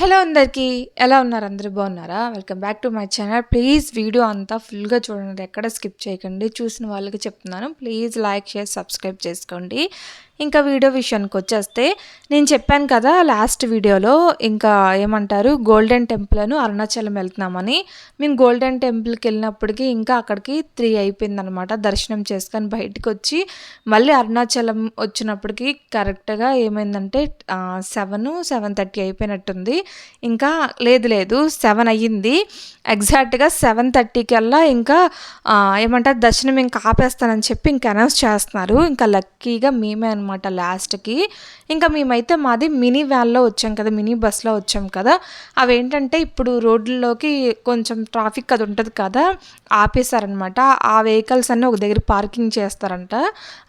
Hello అందరికీ ఎలా ఉన్నారు? అందరూ బాగున్నారా? Welcome back to my channel please video అంతా ఫుల్గా చూడండి. ఎక్కడ స్కిప్ చేయకండి. చూసిన వాళ్ళకి చెప్తున్నాను. ప్లీజ్ లైక్ షేర్ సబ్స్క్రైబ్ చేసుకోండి. ఇంకా వీడియో విషయానికి వచ్చేస్తే నేను చెప్పాను కదా లాస్ట్ వీడియోలో ఇంకా ఏమంటారు గోల్డెన్ టెంపుల్ అని అరుణాచలం వెళ్తున్నామని. మేము గోల్డెన్ టెంపుల్కి వెళ్ళినప్పటికీ ఇంకా అక్కడికి త్రీ అయిపోయిందనమాట దర్శనం చేసుకొని బయటకు వచ్చి మళ్ళీ అరుణాచలం వచ్చినప్పటికి కరెక్ట్గా ఏమైందంటే సెవెన్ సెవెన్ థర్టీ అయిపోయినట్టుంది. ఇంకా లేదు లేదు సెవెన్ అయ్యింది. ఎగ్జాక్ట్గా సెవెన్ థర్టీకల్లా ఇంకా ఏమంటారు దర్శనం ఇంకా ఆపేస్తానని చెప్పి ఇంకా అనౌన్స్ చేస్తున్నారు. ఇంకా లక్కీగా మేమే అనమాట లాస్ట్కి. ఇంకా మేమైతే మాది మినీ వ్యాన్లో వచ్చాం కదా మినీ బస్లో వచ్చాం కదా. అవేంటంటే ఇప్పుడు రోడ్లలోకి కొంచెం ట్రాఫిక్ అది ఉంటుంది కదా ఆపేశారనమాట ఆ వెహికల్స్ అన్నీ ఒక దగ్గర పార్కింగ్ చేస్తారంట.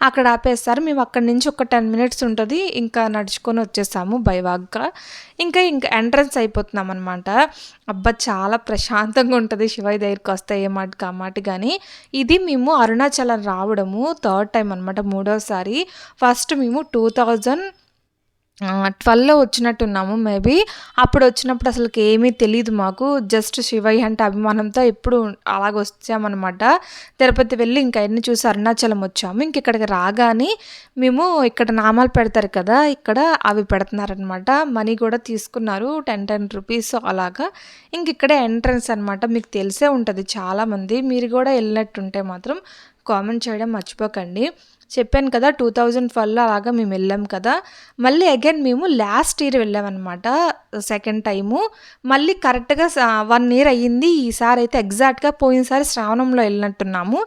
అక్కడ ఆపేస్తారు మేము అక్కడి నుంచి ఒక టెన్ మినిట్స్ ఉంటుంది. ఇంకా నడుచుకొని వచ్చేసాము బైవాగ్గా ఇంకా ఇంకా ఎంట్రన్స్ అయిపోతున్నాం అనమాట అబ్బా చాలా ప్రశాంతంగా ఉంటుంది శివయ్య దగ్గరికి వస్తే ఏ మాట కామాట కానీ ఇది మేము అరుణాచలం రావడము థర్డ్ టైం అనమాట మూడోసారి. ఫస్ట్ మేము టూ థౌజండ్ ట్వెల్వ్లో వచ్చినట్టున్నాము. మేబీ అప్పుడు వచ్చినప్పుడు అసలు ఏమీ తెలియదు మాకు. జస్ట్ శివయ్య అంటే అభిమానంతో ఎప్పుడు అలాగ వచ్చామన్నమాట. తిరుపతి వెళ్ళి ఇంకా ఎన్ని చూసి అరుణాచలం వచ్చాము. ఇంక ఇక్కడికి రాగానే మేము ఇక్కడ నామాలు పెడతారు కదా ఇక్కడ అవి పెడుతున్నారనమాట మనీ కూడా తీసుకున్నారు టెన్ టెన్ రూపీస్ అలాగా. ఇంక ఇక్కడే ఎంట్రన్స్ అనమాట మీకు తెలిసే ఉంటుంది చాలామంది. మీరు కూడా వెళ్ళినట్టుంటే మాత్రం కామెంట్ చేయడం మర్చిపోకండి. చెప్పాను కదా టూ థౌజండ్ ట్వెల్వ్లో అలాగా మేము వెళ్ళాం కదా. మళ్ళీ అగైన్ మేము లాస్ట్ ఇయర్ వెళ్ళామన్నమాట సెకండ్ టైము మళ్ళీ కరెక్ట్గా వన్ ఇయర్ అయ్యింది. ఈసారి అయితే ఎగ్జాక్ట్గా పోయినసారి శ్రావణంలో వెళ్ళినట్టున్నాము.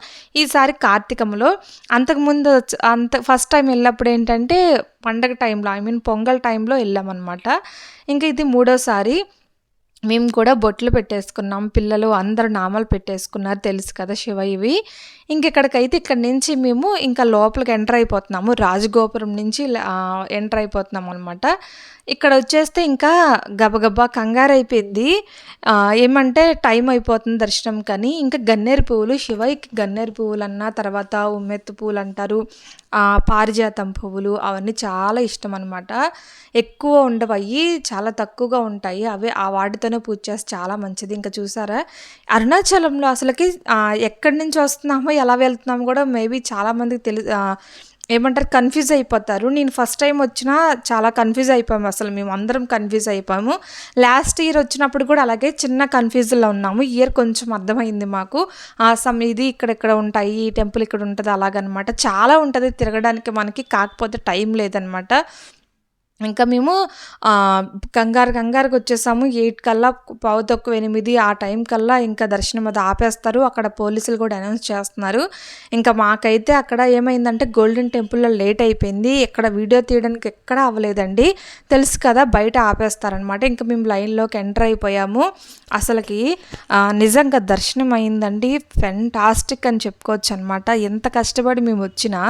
ఈసారి కార్తీకంలో అంతకుముందు అంత ఫస్ట్ టైం వెళ్ళినప్పుడు ఏంటంటే పండగ టైంలో ఐ మీన్ పొంగల్ టైంలో వెళ్ళామన్నమాట. ఇంకా ఇది మూడోసారి. మేము కూడా బొట్లు పెట్టేసుకున్నాం. పిల్లలు అందరు నామాలు పెట్టేసుకున్నారు. తెలుసు కదా శివ ఇవి. ఇంకెక్కడికైతే ఇక్కడ నుంచి మేము ఇంకా లోపలికి ఎంటర్ అయిపోతున్నాము. రాజగోపురం నుంచి ఎంటర్ అయిపోతున్నాం అనమాట ఇక్కడ వచ్చేస్తే ఇంకా గబగబా కంగారు అయిపోయింది. ఏమంటే టైం అయిపోతుంది దర్శనం కానీ. ఇంకా గన్నేరు పువ్వులు శివకి గన్నేరు పువ్వులు అన్న తర్వాత ఉమ్మెత్తు పువ్వులు అంటారు. పారిజాతం పువ్వులు అవన్నీ చాలా ఇష్టం అనమాట ఎక్కువ ఉండవయ్యి చాలా తక్కువగా ఉంటాయి. అవి ఆ వాటితో వాటితోనే పూజ చేస్తే చాలా మంచిది. ఇంకా చూసారా? అరుణాచలంలో అసలుకి ఎక్కడి నుంచి వస్తున్నామో ఎలా వెళ్తున్నామో కూడా మేబీ చాలామందికి తెలి ఏమంటారు కన్ఫ్యూజ్ అయిపోతారు. నేను ఫస్ట్ టైం వచ్చినా చాలా కన్ఫ్యూజ్ అయిపోయాము. అసలు మేము అందరం కన్ఫ్యూజ్ అయిపోయాము. లాస్ట్ ఇయర్ వచ్చినప్పుడు కూడా అలాగే చిన్న కన్ఫ్యూజ్లో ఉన్నాము. ఇయర్ కొంచెం అర్థమైంది మాకు. ఆ సమ్ ఇది ఇక్కడ ఉంటాయి ఈ టెంపుల్ ఇక్కడ ఉంటుంది అలాగనమాట. చాలా ఉంటుంది తిరగడానికి మనకి కాకపోతే టైం లేదనమాట. ఇంకా మేము కంగారు కంగారుకి వచ్చేసాము. ఎయిట్ కల్లా పావు తక్కువ ఎనిమిది ఆ టైం కల్లా ఇంకా దర్శనం అది ఆపేస్తారు. అక్కడ పోలీసులు కూడా అనౌన్స్ చేస్తున్నారు. ఇంకా మాకైతే అక్కడ ఏమైందంటే గోల్డెన్ టెంపుల్లో లేట్ అయిపోయింది. ఇక్కడ వీడియో తీయడానికి ఎక్కడ అవ్వలేదండి. తెలుసు కదా బయట ఆపేస్తారనమాట. ఇంకా మేము లైన్లోకి ఎంటర్ అయిపోయాము. అసలుకి నిజంగా దర్శనం అయిందండి. ఫెంటాస్టిక్ అని చెప్పుకోవచ్చు అనమాట ఎంత కష్టపడి మేము వచ్చినా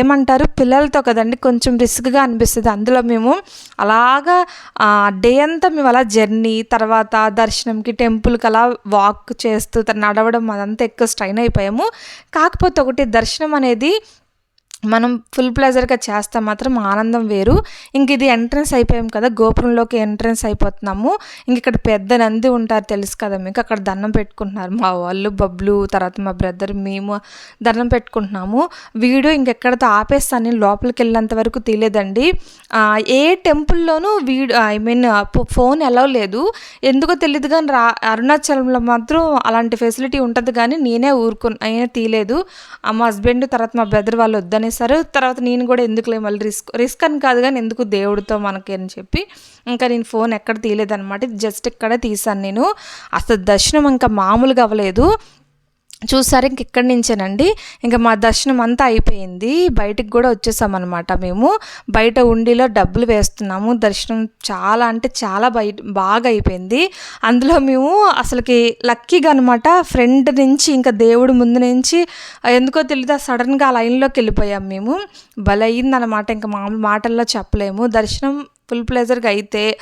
ఏమంటారు? పిల్లలతో కదండి కొంచెం రిస్క్గా అనిపిస్తుంది. అందులో మేము అలాగా డే అంతా మేము అలా జర్నీ తర్వాత దర్శనంకి టెంపుల్కి అలా వాక్ చేస్తూ నడవడం అదంతా ఎక్కువ స్ట్రైన్ అయిపోయాము. కాకపోతే ఒకటి దర్శనం అనేది మనం ఫుల్ ప్లెజర్గా చేస్తే మాత్రం ఆనందం వేరు. ఇంక ఇది ఎంట్రన్స్ అయిపోయాం కదా గోపురంలోకి ఎంట్రన్స్ అయిపోతున్నాము. ఇంక ఇక్కడ పెద్ద నంది ఉంటారు తెలుసు కదా మీకు అక్కడ దండం పెట్టుకుంటున్నారు. మా వాళ్ళు బబ్లు తర్వాత మా బ్రదర్ మేము దండం పెట్టుకుంటున్నాము. వీడియో ఇంకెక్కడితో ఆపేస్తాను నేను లోపలికి వెళ్ళేంత వరకు తెలియదండి. ఏ టెంపుల్లోనూ వీడియో ఐ మీన్ ఫోన్ ఎలా లేదు. ఎందుకో తెలియదు కానీ రా అరుణాచలంలో మాత్రం అలాంటి ఫెసిలిటీ ఉంటుంది కానీ నేనే ఊరుకు నేనే తీయలేదు. మా హస్బెండ్ తర్వాత మా బ్రదర్ వాళ్ళు వద్దనేసారు తర్వాత నేను కూడా ఎందుకులే మళ్ళీ రిస్క్. రిస్క్ అని కాదు కానీ ఎందుకు దేవుడితో మనకి అని చెప్పి ఇంకా నేను ఫోన్ ఎక్కడ తీయలేదన్నమాట. జస్ట్ ఇక్కడే తీసాను నేను. అసలు దర్శనం ఇంకా మామూలుగా అవ్వలేదు. చూసారు ఇంక ఇక్కడి నుంచేనండి. ఇంకా మా దర్శనం అంతా అయిపోయింది. బయటికి కూడా వచ్చేసామన్నమాట మేము. బయట ఉండిలో డబ్బులు వేస్తున్నాము. దర్శనం చాలా అంటే చాలా బయట బాగా అయిపోయింది. అందులో మేము అసలుకి లక్కీగా అనమాట ఫ్రంట్ నుంచి ఇంకా దేవుడు ముందు నుంచి ఎందుకో తెలియదు సడన్గా ఆ లైన్లోకి వెళ్ళిపోయాం మేము. భలే అయిందనమాట ఇంకా మామూలు మాటల్లో చెప్పలేము. దర్శనం ఫుల్ ప్లెజర్గా అయితే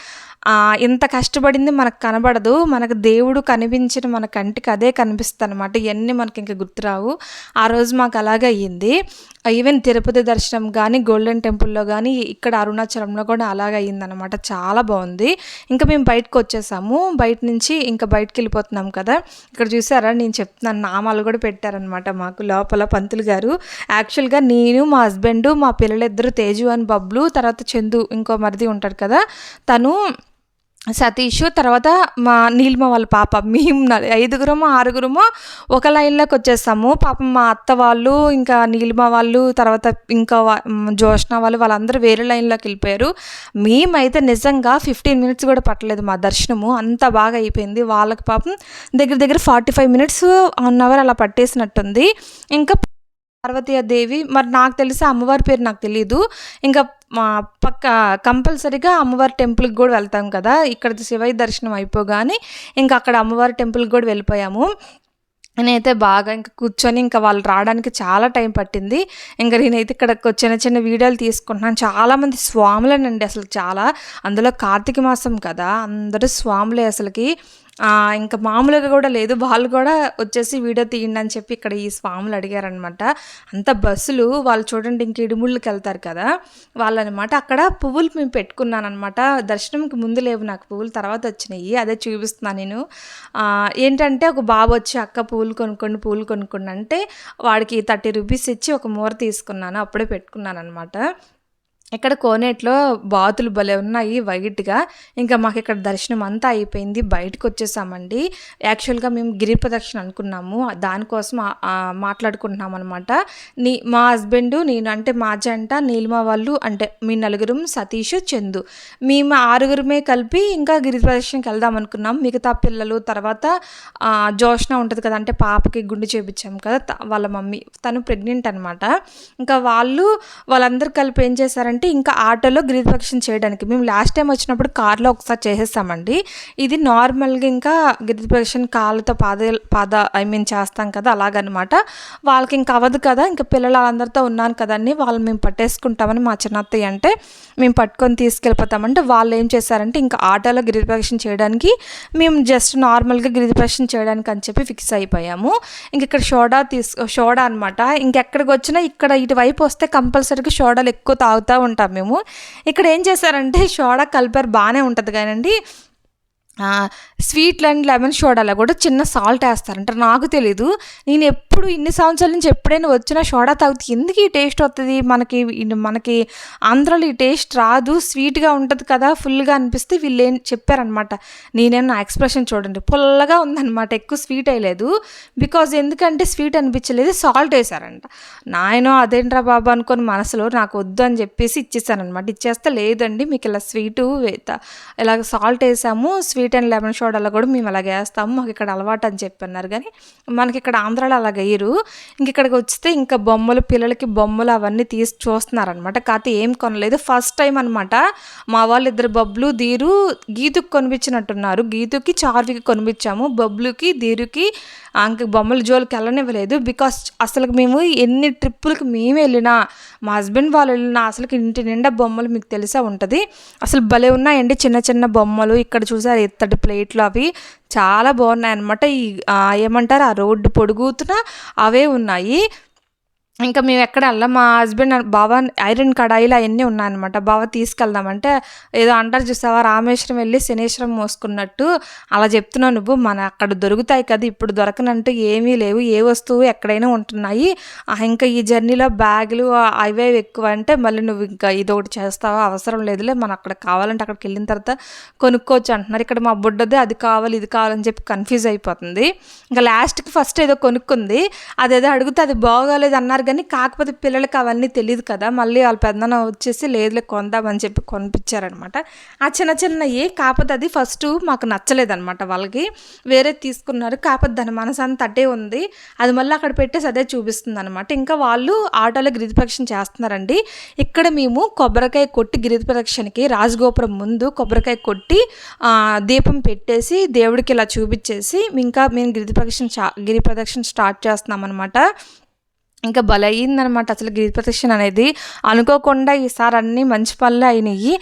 ఇంత కష్టపడింది మనకు కనబడదు. మనకు దేవుడు కనిపించిన మన కంటికి అదే కనిపిస్తుంది అనమాట ఇవన్నీ మనకి ఇంకా గుర్తురావు. ఆ రోజు మాకు అలాగే అయ్యింది. ఈవెన్ తిరుపతి దర్శనం కానీ గోల్డెన్ టెంపుల్లో కానీ ఇక్కడ అరుణాచలంలో కూడా అలాగే అయ్యిందనమాట చాలా బాగుంది. ఇంకా మేము బయటకు వచ్చేసాము. బయట నుంచి ఇంకా బయటకు వెళ్ళిపోతున్నాం కదా. ఇక్కడ చూసారా? నేను చెప్తున్నాను. నామాలు కూడా పెట్టారనమాట మాకు లోపల పంతులు గారు. యాక్చువల్గా నేను మా హస్బెండ్ మా పిల్లలిద్దరు తేజు అని బబ్లు తర్వాత చందు ఇంకో మరిది ఉంటాడు కదా. తను సతీష్ తర్వాత మా నీలిమ వాళ్ళ పాప. మేము ఐదుగురమో ఆరుగురమో ఒక లైన్లోకి వచ్చేస్తాము. పాపం మా అత్త వాళ్ళు ఇంకా నీలిమ వాళ్ళు తర్వాత ఇంకా జోష్న వాళ్ళు వాళ్ళందరూ వేరే లైన్లోకి వెళ్ళిపోయారు. మేమైతే నిజంగా ఫిఫ్టీన్ మినిట్స్ కూడా పట్టలేదు మా దర్శనము. అంత బాగా అయిపోయింది. వాళ్ళకి పాపం దగ్గర దగ్గర forty five minutes one hour అలా పట్టేసినట్టుంది. ఇంకా దేవి మరి నాకు తెలిసి అమ్మవారి పేరు నాకు తెలియదు ఇంకా మా పక్క కంపల్సరీగా అమ్మవారి టెంపుల్కి కూడా వెళ్తాం కదా. ఇక్కడ శివయ్య దర్శనం అయిపోగానే ఇంకా అక్కడ అమ్మవారి టెంపుల్కి కూడా వెళ్ళిపోయాము. నేనైతే బాగా ఇంకా కూర్చొని ఇంకా వాళ్ళు రావడానికి చాలా టైం పట్టింది. ఇంకా నేనైతే ఇక్కడ చిన్న చిన్న వీడియోలు తీసుకుంటున్నాను. చాలామంది స్వాములేనండి అసలు చాలా. అందులో కార్తీక మాసం కదా. అందరూ స్వాములే అసలుకి. ఇంకా మామూలుగా కూడా లేదు. వాళ్ళు కూడా వచ్చేసి వీడియో తీయండి అని చెప్పి ఇక్కడ ఈ స్వాములు అడిగారనమాట అంత బస్సులు వాళ్ళు చూడండి ఇంక ఇడుముళ్ళకి వెళ్తారు కదా. వాళ్ళనమాట అక్కడ పువ్వులు మేము పెట్టుకున్నాను అనమాట దర్శనంకి ముందు లేవు నాకు పువ్వులు తర్వాత వచ్చినాయి. అదే చూపిస్తున్నాను నేను. ఏంటంటే ఒక బాబు వచ్చి అక్క పువ్వులు కొనుక్కోండి పువ్వులు కొనుక్కోండి అంటే వాడికి థర్టీ రూపీస్ ఇచ్చి ఒక మూర తీసుకున్నాను. అప్పుడే పెట్టుకున్నాను అనమాట ఇక్కడ కోనేట్లో బాతులు భలే ఉన్నాయి వైట్గా. ఇంకా మాకు ఇక్కడ దర్శనం అంతా అయిపోయింది. బయటకు వచ్చేసామండి. యాక్చువల్గా మేము గిరి ప్రదక్షిణ అనుకున్నాము. దానికోసం మాట్లాడుకుంటున్నాం అనమాట నీ మా హస్బెండ్ నేను అంటే మా జంట నీలిమ వాళ్ళు అంటే మీ నలుగురు సతీష్ చందు. మేము ఆరుగురమే కలిపి ఇంకా గిరి ప్రదక్షిణకి వెళ్దాం అనుకున్నాం. మిగతా పిల్లలు తర్వాత జోష్న ఉంటుంది కదా అంటే పాపకి గుండు చేపించాం కదా వాళ్ళ మమ్మీ. తను ప్రెగ్నెంట్ అనమాట ఇంకా వాళ్ళు వాళ్ళందరూ కలిపి ఏం చేశారంటే అంటే ఇంకా ఆటోలో గిరిప్రదక్షిణ చేయడానికి. మేము లాస్ట్ టైం వచ్చినప్పుడు కార్లో ఒకసారి చేసేస్తామండి ఇది నార్మల్గా ఇంకా గిరిప్రదక్షిణ కాళ్ళతో పాద పాద ఐ మీన్ చేస్తాం కదా అలాగనమాట. వాళ్ళకి ఇంకా అవ్వదు కదా ఇంకా పిల్లలు అందరితో ఉన్నాను కదండి వాళ్ళు మేము పట్టేసుకుంటామని మా చిన్నత్తయ్య అంటే మేము పట్టుకొని తీసుకెళ్ళిపోతామంటే వాళ్ళు ఏం చేశారంటే ఇంకా ఆటోలో గిరిప్రదక్షిణ చేయడానికి మేము జస్ట్ నార్మల్గా గిరిప్రదక్షిణ చేయడానికి అని చెప్పి ఫిక్స్ అయిపోయాము. ఇంక ఇక్కడ షోడా తీసు షోడా అనమాట ఇంకెక్కడికి వచ్చినా ఇక్కడ ఇటువైపు వస్తే కంపల్సరీగా షోడాలు ఎక్కువ తాగుతూ ఉంటాం మేము. ఇక్కడ ఏం చేశారంటే సోడా కలిపారు బాగానే ఉంటుంది కానండి. స్వీట్ అండ్ లెమన్ సోడాలో కూడా చిన్న సాల్ట్ వేస్తారంట. నాకు తెలీదు. నేను ఎప్పుడు ఇన్ని సంవత్సరాల నుంచి ఎప్పుడైనా వచ్చిన సోడా తాగుతూ ఎందుకు ఈ టేస్ట్ వస్తుంది మనకి మనకి ఆంధ్రాలో ఈ టేస్ట్ రాదు. స్వీట్గా ఉంటుంది కదా ఫుల్గా అనిపిస్తే వీళ్ళు ఏం చెప్పారనమాట. నేనే నా ఎక్స్ప్రెషన్ చూడండి. పుల్లగా ఉందన్నమాట ఎక్కువ స్వీట్ అయ్యలేదు బికాజ్ ఎందుకంటే స్వీట్ అనిపించలేదు సాల్ట్ వేసారంట నాయన అదేంట్రా బాబు అనుకుని మనసులో నాకు వద్దు అని చెప్పేసి ఇచ్చేసానమాట ఇచ్చేస్తే లేదండి మీకు ఇలా స్వీటు ఇలా సాల్ట్ వేసాము స్వీట్ స్వీట్ అండ్ లెమన్ సోడాలో కూడా మేము అలాగే వేస్తాము. మాకు ఇక్కడ అలవాటు అని చెప్పన్నారు. కానీ మనకి ఇక్కడ ఆంధ్రాలో అలా వేయరు. ఇంక ఇక్కడికి వస్తే ఇంకా బొమ్మలు పిల్లలకి బొమ్మలు అవన్నీ తీసి చూస్తున్నారనమాట కాకపోతే ఏం కొనలేదు. ఫస్ట్ టైం అనమాట మా వాళ్ళు ఇద్దరు బొబ్బులు దీరు గీతుకు కొనిపించినట్టున్నారు. గీతుకి చార్వికి కొనిపించాము. బొబ్బులుకి దీరుకి ఇంక బొమ్మల జోలికి వెళ్ళనివ్వలేదు. బికాస్ అసలు మేము ఎన్ని ట్రిప్పులకి మేము వెళ్ళినా మా హస్బెండ్ వాళ్ళు వెళ్ళినా అసలు ఇంటి నిండా బొమ్మలు మీకు తెలిసే ఉంటుంది. అసలు భలే ఉన్నాయండి చిన్న చిన్న బొమ్మలు. ఇక్కడ చూసారు ఎత్తటి ప్లేట్లు అవి చాలా బాగున్నాయి అనమాట ఈ ఏమంటారు? ఆ రోడ్డు పొడుగుతున్న అవే ఉన్నాయి. ఇంకా మేము ఎక్కడ వెళ్ళాం. మా హస్బెండ్ బావ ఐరన్ కడాయిలు అవన్నీ ఉన్నాయన్నమాట. బావ తీసుకెళ్దామంటే ఏదో అంటారు చూసావా? రామేశ్వరం వెళ్ళి శనేశ్వరం మోసుకున్నట్టు అలా చెప్తున్నావు నువ్వు. మన అక్కడ దొరుకుతాయి కదా ఇప్పుడు దొరకనంటూ ఏమీ లేవు. ఏ వస్తువు ఎక్కడైనా ఉంటున్నాయి. ఇంకా ఈ జర్నీలో బ్యాగులు అవే ఎక్కువ అంటే మళ్ళీ నువ్వు ఇంకా ఇది ఒకటి చేస్తావా? అవసరం లేదులే. మనం అక్కడ కావాలంటే అక్కడికి వెళ్ళిన తర్వాత కొనుక్కోవచ్చు అంటున్నారు. ఇక్కడ మా బుడ్డది అది కావాలి ఇది కావాలని చెప్పి కన్ఫ్యూజ్ అయిపోతుంది. ఇంకా లాస్ట్కి ఫస్ట్ ఏదో కొనుక్కుంది. అదేదో అడిగితే అది బాగోలేదు అన్నారు కానీ కాకపోతే పిల్లలకి అవన్నీ తెలియదు కదా మళ్ళీ వాళ్ళ పెద్దన వచ్చేసి లేదులే కొందామని చెప్పి కొనిపించారనమాట. ఆ చిన్న చిన్నవి కాకపోతే అది ఫస్ట్ మాకు నచ్చలేదనమాట వాళ్ళకి. వేరే తీసుకున్నారు కాకపోతే దాని మనసు అంత అట్టే ఉంది. అది మళ్ళీ అక్కడ పెట్టేసి అదే చూపిస్తుంది అనమాట ఇంకా వాళ్ళు ఆటోలో గిరిప్రదక్షిణ చేస్తున్నారండి. ఇక్కడ మేము కొబ్బరికాయ కొట్టి గిరిది ప్రదక్షిణకి రాజగోపురం ముందు కొబ్బరికాయ కొట్టి దీపం పెట్టేసి దేవుడికి ఇలా చూపించేసి ఇంకా మేము గిరి ప్రదక్షిణ గిరి ప్రదక్షణ స్టార్ట్ చేస్తున్నాం అనమాట ఇంకా బలయ్యిందనమాట అసలు గిరి ప్రదక్షిణ అనేది. అనుకోకుండా ఈసారి అన్నీ మంచి పనులు అయినాయి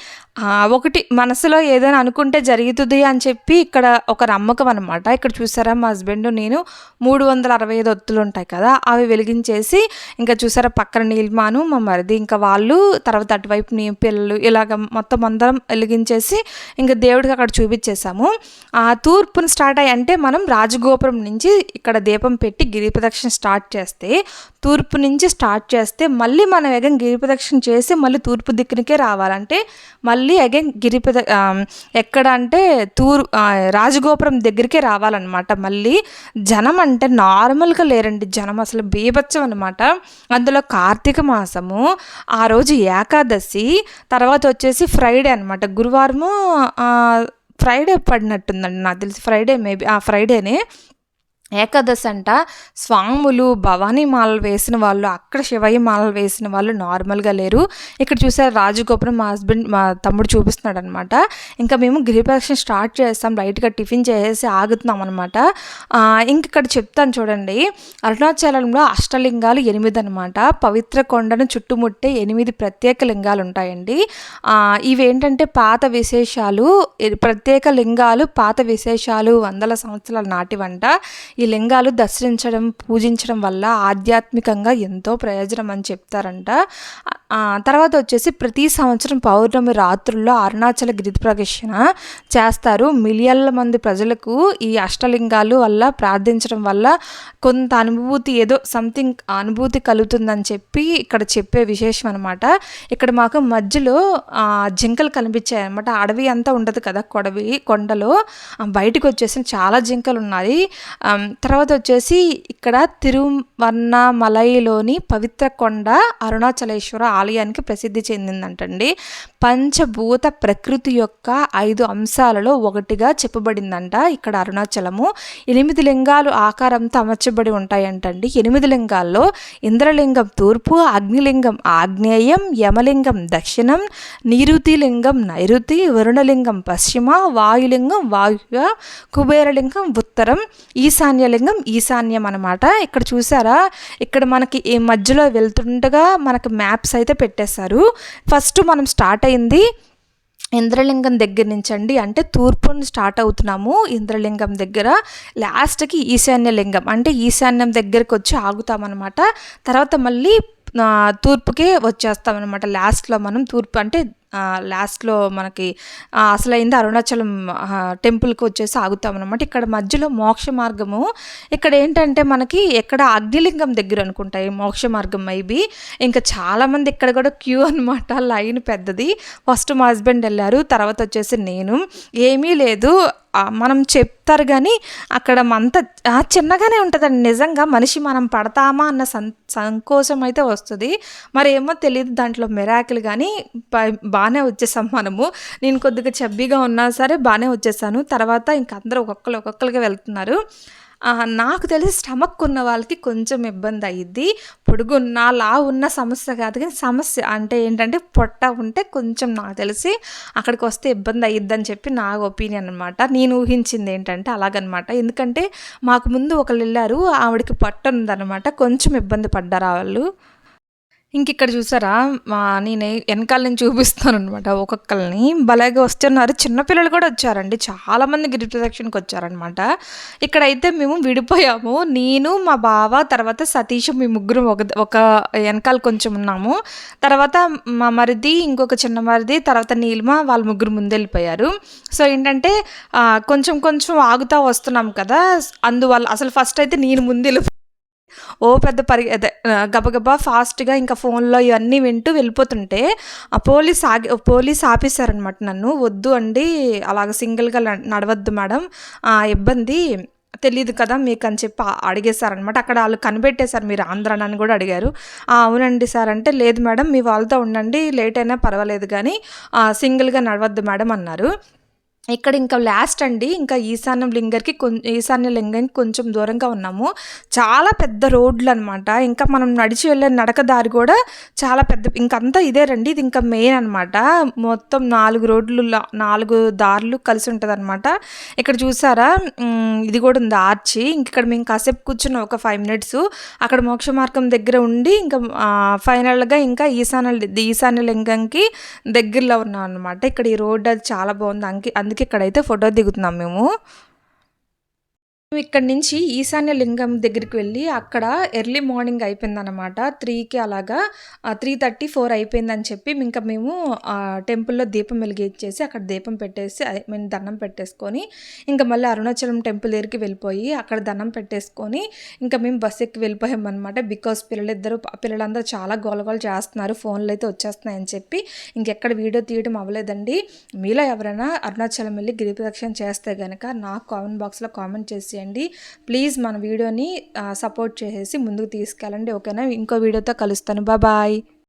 ఒకటి మనసులో ఏదైనా అనుకుంటే జరుగుతుంది అని చెప్పి ఇక్కడ ఒక నమ్మకం అనమాట ఇక్కడ చూసారా మా హస్బెండ్ నేను మూడు వందల అరవై ఐదు ఒత్తులు ఉంటాయి కదా అవి వెలిగించేసి ఇంకా చూసారా పక్కన నీల్మాను మా మరిది ఇంకా వాళ్ళు తర్వాత అటువైపు నీ పిల్లలు ఇలాగ మొత్తం అందరం వెలిగించేసి ఇంకా దేవుడికి అక్కడ చూపించేసాము ఆ తూర్పును స్టార్ట్ అయ్యి అంటే మనం రాజగోపురం నుంచి ఇక్కడ దీపం పెట్టి గిరి ప్రదక్షిణ స్టార్ట్ చేస్తే తూర్పు నుంచి స్టార్ట్ చేస్తే మళ్ళీ మనం వేగం గిరి ప్రదక్షిణ చేసి మళ్ళీ తూర్పు దిక్కునికే రావాలంటే మళ్ళీ మళ్ళీ అగైన్ గిరిపద ఎక్కడ అంటే తూర్ రాజగోపురం దగ్గరికే రావాలన్నమాట. మళ్ళీ జనం అంటే నార్మల్గా లేరండి జనం అసలు బీభత్సం అనమాట అందులో కార్తీక మాసము ఆ రోజు ఏకాదశి తర్వాత వచ్చేసి ఫ్రైడే అనమాట గురువారము ఫ్రైడే పడినట్టుందండి నాకు తెలిసి ఫ్రైడే మేబీ ఆ ఫ్రైడేనే. ఏకాదశి అంట. స్వాములు భవానీ మాలలు వేసిన వాళ్ళు అక్కడ శివయ్య మాలలు వేసిన వాళ్ళు నార్మల్గా లేరు. ఇక్కడ చూసారు రాజగోపురం మా హస్బెండ్ మా తమ్ముడు చూపిస్తున్నాడు అనమాట ఇంకా మేము గిరిప్రదక్షిణ స్టార్ట్ చేస్తాం లైట్గా టిఫిన్ చేసేసి ఆగుతున్నాం అనమాట. ఇంక ఇక్కడ చెప్తాను చూడండి. అరుణాచలంలో అష్టలింగాలు ఎనిమిది అనమాట పవిత్ర కొండను చుట్టుముట్టే ఎనిమిది ప్రత్యేక లింగాలు ఉంటాయండి. ఇవేంటంటే పాత విశేషాలు ప్రత్యేక లింగాలు పాత విశేషాలు వందల సంవత్సరాల నాటివంట. ఈ లింగాలు దర్శించడం పూజించడం వల్ల ఆధ్యాత్మికంగా ఎంతో ప్రయోజనం అని చెప్తారంట. తర్వాత వచ్చేసి ప్రతి సంవత్సరం పౌర్ణమి రాత్రుల్లో అరుణాచల గిరి ప్రదక్షిణ చేస్తారు. మిలియన్ల మంది ప్రజలకు ఈ అష్టలింగాలు వల్ల ప్రార్థించడం వల్ల కొంత అనుభూతి ఏదో సంథింగ్ అనుభూతి కలుగుతుందని చెప్పి ఇక్కడ చెప్పే విశేషం అనమాట ఇక్కడ మాకు మధ్యలో జింకలు కనిపించాయి అనమాట అడవి అంతా ఉండదు కదా కొడవి కొండలో. బయటకు వచ్చేసి చాలా జింకలు ఉన్నాయి. తర్వాత వచ్చేసి ఇక్కడ తిరువర్ణమలైలోని పవిత్ర కొండ అరుణాచలేశ్వర ఆలయానికి ప్రసిద్ధి చెందిందంటండి. పంచభూత ప్రకృతి యొక్క ఐదు అంశాలలో ఒకటిగా చెప్పబడిందంట ఇక్కడ అరుణాచలము. ఎనిమిది లింగాలు ఆకారంతో అమర్చబడి ఉంటాయంటండి. ఎనిమిది లింగాల్లో ఇంద్రలింగం తూర్పు అగ్నిలింగం ఆగ్నేయం యమలింగం దక్షిణం నీరుతి లింగం నైరుతి వరుణలింగం పశ్చిమ వాయులింగం వాయువ కుబేరలింగం ఉత్తరం ఈశాన్యలింగం ఈశాన్యం అనమాట ఇక్కడ చూసారా? ఇక్కడ మనకి ఈ మధ్యలో వెళ్తుండగా మనకి మ్యాప్స్ అయితే పెట్టేశారు. ఫస్ట్ మనం స్టార్ట్ అయింది ఇంద్రలింగం దగ్గర నుంచి అండి అంటే తూర్పుని స్టార్ట్ అవుతున్నాము ఇంద్రలింగం దగ్గర. లాస్ట్కి ఈశాన్య లింగం. అంటే ఈశాన్యం దగ్గరికి వచ్చి ఆగుతామన్నమాట. తర్వాత మళ్ళీ తూర్పుకే వచ్చేస్తామన్నమాట. లాస్ట్లో మనం తూర్పు అంటే లాస్ట్లో మనకి అసలైంది అరుణాచలం టెంపుల్కి వచ్చేసి ఆగుతామన్నమాట. ఇక్కడ మధ్యలో మోక్ష మార్గము. ఇక్కడ ఏంటంటే మనకి ఎక్కడ అగ్నిలింగం దగ్గర అనుకుంటాయి మోక్ష మార్గం మైబీ ఇంకా చాలామంది ఇక్కడ కూడా క్యూ అనమాట లైన్ పెద్దది. ఫస్ట్ మా హస్బెండ్ వెళ్ళారు తర్వాత వచ్చేసి నేను. ఏమీ లేదు. మనం చెప్తారు కానీ అక్కడ అంత చిన్నగానే ఉంటుందండి. నిజంగా మనిషి మనం పడతామా అన్న సం సంకోచం అయితే వస్తుంది. మరి ఏమో తెలియదు దాంట్లో మెరాకిల్ కానీ బాగానే వచ్చేసాం మనము. నేను కొద్దిగా చబ్బీగా ఉన్నా సరే బాగానే వచ్చేసాను. తర్వాత ఇంక అందరూ ఒక్కొక్కరు ఒక్కొక్కరికి వెళ్తున్నారు. నాకు తెలిసి స్టమక్ ఉన్న వాళ్ళకి కొంచెం ఇబ్బంది అయ్యిద్ది. పొడుగున్న లా ఉన్న సమస్య కాదు కానీ సమస్య అంటే ఏంటంటే పొట్ట ఉంటే కొంచెం నాకు తెలిసి అక్కడికి వస్తే ఇబ్బంది అయ్యిద్దని చెప్పి నా ఒపీనియన్ అనమాట నేను ఊహించింది ఏంటంటే అలాగనమాట. ఎందుకంటే మాకు ముందు ఒకళ్ళు వెళ్ళారు ఆవిడకి పొట్ట ఉందన్నమాట. కొంచెం ఇబ్బంది పడ్డారు వాళ్ళు. ఇంక ఇక్కడ చూసారా? మా నేను వెనకాల నుంచి చూపిస్తాను అనమాట ఒక్కొక్కరిని భలేగా వస్తున్నారు. చిన్నపిల్లలు కూడా వచ్చారండి. చాలామంది గిరి ప్రదక్షిణకి వచ్చారనమాట ఇక్కడైతే మేము విడిపోయాము. నేను మా బావ తర్వాత సతీష్ మీ ముగ్గురు ఒక ఒక వెనకాల కొంచెం ఉన్నాము. తర్వాత మా మరిది ఇంకొక చిన్న మరిది తర్వాత నీలిమ వాళ్ళ ముగ్గురు ముందెళ్ళిపోయారు. సో ఏంటంటే కొంచెం కొంచెం ఆగుతా వస్తున్నాం కదా. అందువల్ల అసలు ఫస్ట్ అయితే నేను ముందు ఓ పెద్ద పరి అదే గబగబా ఫాస్ట్గా ఇంకా ఫోన్లో ఇవన్నీ వింటూ వెళ్ళిపోతుంటే ఆ పోలీస్ ఆగి పోలీస్ ఆపేశారనమాట నన్ను వద్దు అండి అలాగ సింగిల్గా న- నడవద్దు మేడం ఆ, ఇబ్బంది తెలియదు కదా మీకు అని చెప్పి అడిగేశారనమాట అక్కడ వాళ్ళు కనిపెట్టేశారు మీరు ఆంధ్రాని అని కూడా అడిగారు. అవునండి సార్ అంటే లేదు మేడం మీ వాళ్ళతో ఉండండి లేట్ అయినా పర్వాలేదు కానీ సింగిల్గా నడవద్దు మేడం అన్నారు. ఇక్కడ ఇంకా లాస్ట్ అండి ఇంకా ఈశాన్యం లింగర్కి కొంచెం ఈశాన్య లింగంకి కొంచెం దూరంగా ఉన్నాము. చాలా పెద్ద రోడ్లు అనమాట ఇంకా మనం నడిచి వెళ్ళే నడక దారి కూడా చాలా పెద్ద ఇంకంతా ఇదే రండి ఇది ఇంకా మెయిన్ అనమాట. మొత్తం నాలుగు రోడ్లు లా- నాలుగు దారులు కలిసి ఉంటుంది అనమాట ఇక్కడ చూసారా? ఇది కూడా ఉంది ఆర్చి. ఇంక ఇక్కడ మేము కాసేపు కూర్చున్నాం ఒక ఫైవ్ మినిట్స్ అక్కడ మోక్ష మార్గం దగ్గర ఉండి ఇంకా ఫైనల్గా ఇంకా ఈశాన్య ఈశాన్య లింగంకి దగ్గరలో ఉన్నాం అనమాట ఇక్కడ ఈ రోడ్ అది చాలా బాగుంది. అందుకే అందుకే ఇక్కడైతే ఫోటో దిగుతున్నాం మేము. మేము ఇక్కడ నుంచి ఈశాన్య లింగం దగ్గరికి వెళ్ళి అక్కడ ఎర్లీ మార్నింగ్ అయిపోయిందనమాట త్రీకి అలాగా త్రీ థర్టీ ఫోర్ అయిపోయిందని చెప్పి ఇంకా మేము ఆ, టెంపుల్లో దీపం వెలిగించేసి అక్కడ దీపం పెట్టేసి ఐ మీన్ దండం పెట్టేసుకొని ఇంకా మళ్ళీ అరుణాచలం టెంపుల్ దగ్గరికి వెళ్ళిపోయి అక్కడ దండం పెట్టేసుకొని ఇంకా మేము బస్ ఎక్కి వెళ్ళిపోయాం అనమాట బికాస్ పిల్లలిద్దరూ పిల్లలందరూ చాలా గోలగోలు చేస్తున్నారు. ఫోన్లు అయితే వచ్చేస్తున్నాయని చెప్పి ఇంకెక్కడ వీడియో తీయడం అవ్వలేదండి. మీలో ఎవరైనా అరుణాచలం వెళ్ళి గిరి ప్రదక్షిణ చేస్తే కనుక నాకు కామెంట్ బాక్స్లో కామెంట్ చేసి చేయండి. ప్లీజ్ మన వీడియోని సపోర్ట్ చేసేసి ముందుకు తీసుకెళ్ళండి. ఓకేనా? ఇంకో వీడియోతో కలుస్తాను. బాయ్.